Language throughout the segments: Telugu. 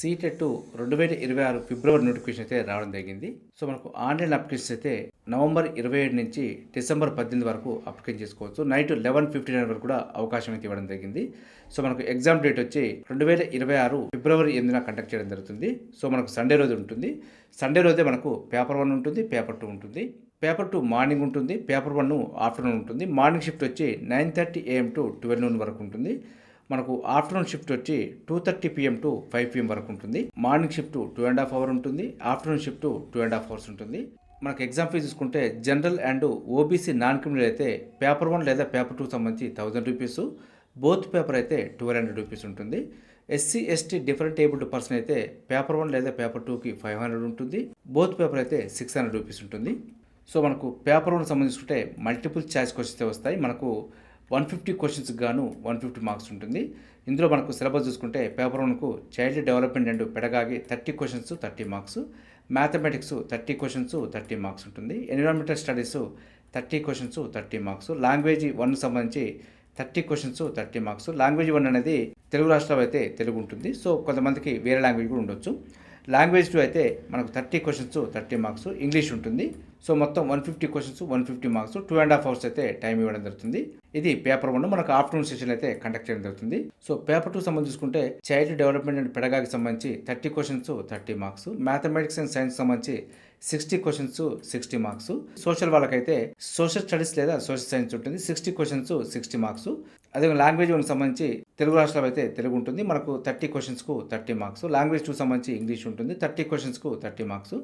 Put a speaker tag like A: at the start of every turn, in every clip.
A: సీటెట్ రెండు వేల ఇరవై ఆరు ఫిబ్రవరి నోటిఫికేషన్ అయితే రావడం జరిగింది సో మనకు ఆన్లైన్ అప్లికేషన్స్ అయితే నవంబర్ ఇరవై ఏడు నుంచి డిసెంబర్ పద్దెనిమిది వరకు అప్లికేషన్ చేసుకోవచ్చు నైట్ లెవెన్ ఫిఫ్టీ నైన్ వరకు కూడా అవకాశం అయితే ఇవ్వడం జరిగింది సో మనకు ఎగ్జామ్ డేట్ వచ్చి రెండు వేల ఇరవై ఆరు ఫిబ్రవరి ఎనిమిదిన కండక్ట్ చేయడం జరుగుతుంది సో మనకు సండే రోజు ఉంటుంది సండే రోజే మనకు పేపర్ వన్ ఉంటుంది పేపర్ టూ ఉంటుంది పేపర్ టూ మార్నింగ్ ఉంటుంది పేపర్ వన్ ఆఫ్టర్నూన్ ఉంటుంది మార్నింగ్ షిఫ్ట్ వచ్చి nine thirty AM to twelve noon వరకు ఉంటుంది మనకు ఆఫ్టర్నూన్ షిఫ్ట్ వచ్చి two thirty PM to five PM వరకు ఉంటుంది morning shift two and half hour ఉంటుంది afternoon shift two and half hours ఉంటుంది మనకు ఎగ్జామ్ ఫీజు చూసుకుంటే general and OBC non criminal అయితే పేపర్ వన్ లేదా పేపర్ టూ సంబంధించి థౌజండ్ రూపీస్ బోత్ పేపర్ అయితే టువల్ హండ్రెడ్ రూపీస్ ఉంటుంది SC ST different abled person అయితే పేపర్ వన్ లేదా పేపర్ టూకి ఫైవ్ హండ్రెడ్ ఉంటుంది బోత్ పేపర్ అయితే సిక్స్ హండ్రెడ్ రూపీస్ ఉంటుంది సో మనకు పేపర్ వన్ సంబంధించుకుంటే మల్టిపుల్ ఛాయిస్ క్వశ్చన్స్ వస్తాయి మనకు వన్ ఫిఫ్టీ క్వశ్చన్స్కి గాను వన్ ఫిఫ్టీ మార్క్స్ ఉంటుంది ఇందులో మనకు సిలబస్ చూసుకుంటే పేపర్ వన్కు child development and pedagogy thirty questions thirty marks mathematics thirty questions thirty marks ఉంటుంది environmental studies thirty questions thirty marks language one సంబంధించి thirty questions thirty marks language one అనేది తెలుగు రాష్ట్రాలు అయితే తెలుగు ఉంటుంది సో కొంతమందికి వేరే లాంగ్వేజ్ కూడా ఉండొచ్చు లాంగ్వేజ్ టూ అయితే మనకు thirty questions thirty marks English ఉంటుంది సో మొత్తం one fifty questions one fifty marks two and half hours అయితే టైం ఇవ్వడం జరుగుతుంది ఇది పేపర్ వన్ మనకు ఆఫ్టర్నూన్ సెషన్ అయితే కండక్ట్ చేయడం జరుగుతుంది సో పేపర్ టూ సంబంధించి చూసుకుంటే చైల్డ్ డెవలప్మెంట్ అండ్ పెడగాకి సంబంధించి thirty questions thirty marks mathematics and science సంబంధించి sixty questions sixty marks social వాళ్ళకైతే సోషల్ స్టడీస్ లేదా సోషల్ సైన్స్ ఉంటుంది సిక్స్టీ క్వశ్చన్స్ సిక్స్టీ మార్క్స్ అదే లాంగ్వేజ్ వన్ సంబంధించి తెలుగు రాష్ట్రాలు అయితే తెలుగు ఉంటుంది మనకు థర్టీ క్వశ్చన్స్కు థర్టీ మార్క్స్ లాంగ్వేజ్ టూ సంబంధించి ఇంగ్లీష్ ఉంటుంది థర్టీ క్వశ్చన్స్కు థర్టీ మార్క్స్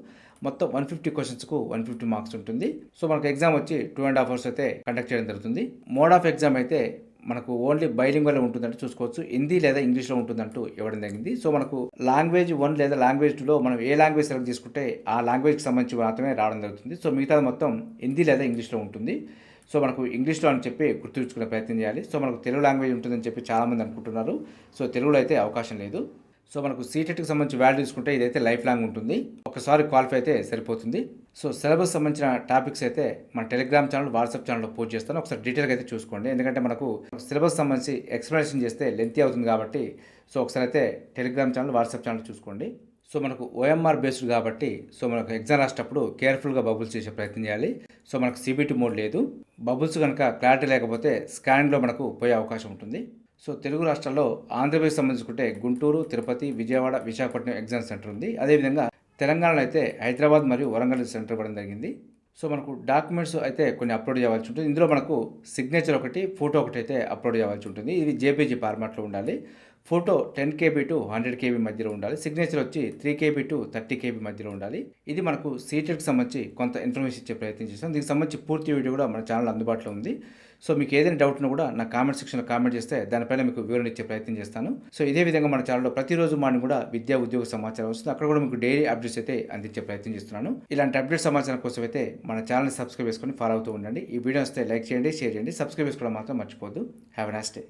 A: మొత్తం వన్ ఫిఫ్టీ క్వశ్చన్స్కు వన్ ఫిఫ్టీ మార్క్స్ ఉంటుంది సో మనకు ఎగ్జామ్ వచ్చి టూ అండ్ హాఫ్ అవర్స్ అయితే కండక్ట్ చేయడం జరుగుతుంది మోడ్ ఆఫ్ ఎగ్జామ్ అయితే మనకు ఓన్లీ బైలింగ్వల్ ఉంటుందంటే చూసుకోవచ్చు హిందీ లేదా ఇంగ్లీష్లో ఉంటుందంటూ ఇవ్వడం జరిగింది సో మనకు లాంగ్వేజ్ వన్ లేదా లాంగ్వేజ్ టూలో మనం ఏ లాంగ్వేజ్ సెలెక్ట్ చేసుకుంటే ఆ లాంగ్వేజ్కి సంబంధించి మాత్రమే రావడం జరుగుతుంది సో మిగతాది మొత్తం హిందీ లేదా ఇంగ్లీష్లో ఉంటుంది సో మనకు ఇంగ్లీష్లో అని చెప్పి గుర్తుంచుకునే ప్రయత్నం చేయాలి సో మనకు తెలుగు లాంగ్వేజ్ ఉంటుందని చెప్పి చాలామంది అనుకుంటున్నారు సో తెలుగులో అయితే అవకాశం లేదు సో మనకు సీటెట్కి e సంబంధించి వాల్యూ తీసుకుంటే ఇదైతే లైఫ్ లాంగ్ ఉంటుంది ఒకసారి క్వాలిఫై అయితే సరిపోతుంది సో సిలబస్ సంబంధించిన టాపిక్స్ అయితే మన టెలిగ్రామ్ ఛానల్ వాట్సాప్ ఛానల్లో పోస్ట్ చేస్తాను ఒకసారి డీటెయిల్గా అయితే చూసుకోండి ఎందుకంటే మనకు సిలబస్ సంబంధించి ఎక్స్ప్లెనేషన్ చేస్తే లెంతీ అవుతుంది కాబట్టి సో ఒకసారి అయితే టెలిగ్రామ్ ఛానల్ వాట్సాప్ ఛానల్ చూసుకోండి సో మనకు ఓఎంఆర్ బేస్డ్ కాబట్టి సో మనకు ఎగ్జామ్ రాసేటప్పుడు కేర్ఫుల్గా బబుల్స్ చేసే ప్రయత్నం చేయాలి సో మనకు సిబిటి మోడ్ లేదు బబుల్స్ కనుక క్లారిటీ లేకపోతే స్కానింగ్లో మనకు పోయే అవకాశం ఉంటుంది సో తెలుగు రాష్ట్రాల్లో ఆంధ్రప్రదేశ్ సంబంధించుకుంటే గుంటూరు తిరుపతి విజయవాడ విశాఖపట్నం ఎగ్జామ్ సెంటర్ ఉంది అదేవిధంగా తెలంగాణలో అయితే హైదరాబాద్ మరియు వరంగల్ సెంటర్ ఇవ్వడం జరిగింది సో మనకు డాక్యుమెంట్స్ అయితే కొన్ని అప్లోడ్ చేయాల్సి ఉంటుంది ఇందులో మనకు సిగ్నేచర్ ఒకటి ఫోటో ఒకటి అయితే అప్లోడ్ చేయాల్సి ఉంటుంది ఇది జేపీజీ ఫార్మాట్లో ఉండాలి photo ten KB to hundred KB మధ్యలో ఉండాలి సిగ్నేచర్ వచ్చి three KB to thirty KB మధ్యలో ఉండాలి ఇది మనకు సీటెడ్కి సంబంధించి కొంత ఇన్ఫర్మేషన్ ఇచ్చే ప్రయత్నం చేస్తాం దీనికి సంబంధించి పూర్తి వీడియో కూడా మన ఛానల్ అందుబాటులో ఉంది సో మీకు ఏదైనా డౌట్ ఉన్నా కూడా నా కామెంట్ సెక్షన్లో కామెంట్ చేస్తే దానిపైన మీకు వివరణ ఇచ్చే ప్రయత్నం చేస్తాను సో ఇదే విధంగా మన ఛానల్లో ప్రతిరోజు మార్నింగ్ కూడా విద్యా ఉద్యోగ సమాచారం వస్తుంది అక్కడ కూడా మీకు డైలీ అప్డేట్స్ అయితే అందించే ప్రయత్నం చేస్తున్నాను ఇలాంటి అప్డేట్ సమాచారం కోసం అయితే మన ఛానల్ని సబ్స్క్రైబ్ చేసుకొని ఫాలో అవుతూ ఉండండి ఈ వీడియో వస్తే లైక్ చేయండి షేర్ చేయండి సబ్స్క్రైబ్ చేసుకోవడం మాత్రం మర్చిపోద్దు హ్యావ్ ఎ నైస్ డే